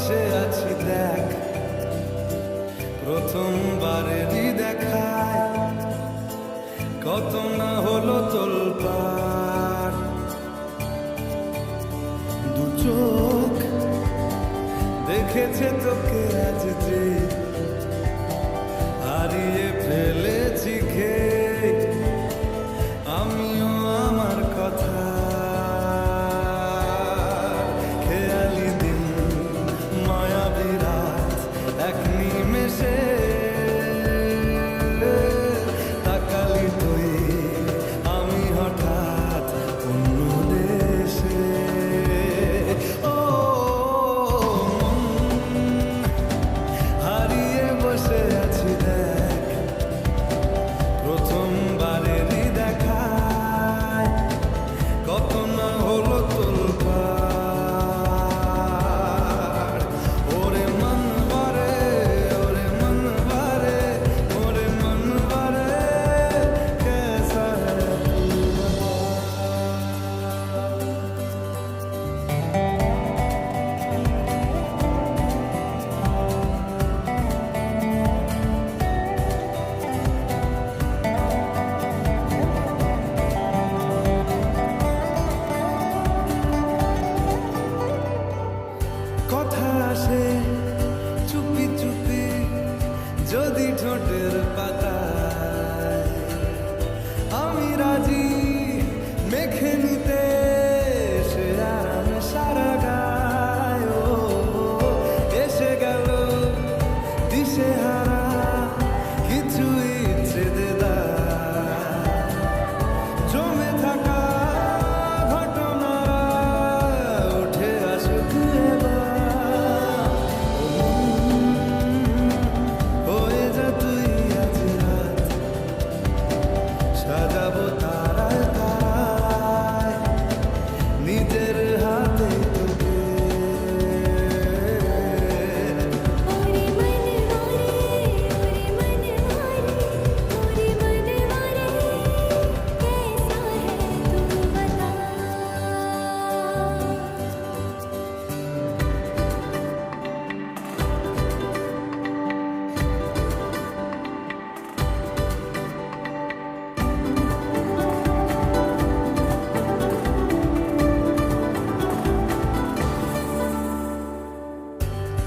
বসে আছি দেখ। প্রথমবারেরই দেখায় কত না হলো তোলপার দু চোখ দেখেছে তোকে আজ যে হারিয়ে ফেলেছি খেয়ে। ঠোঁটের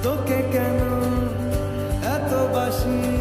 তোকে কেন এত বাসি?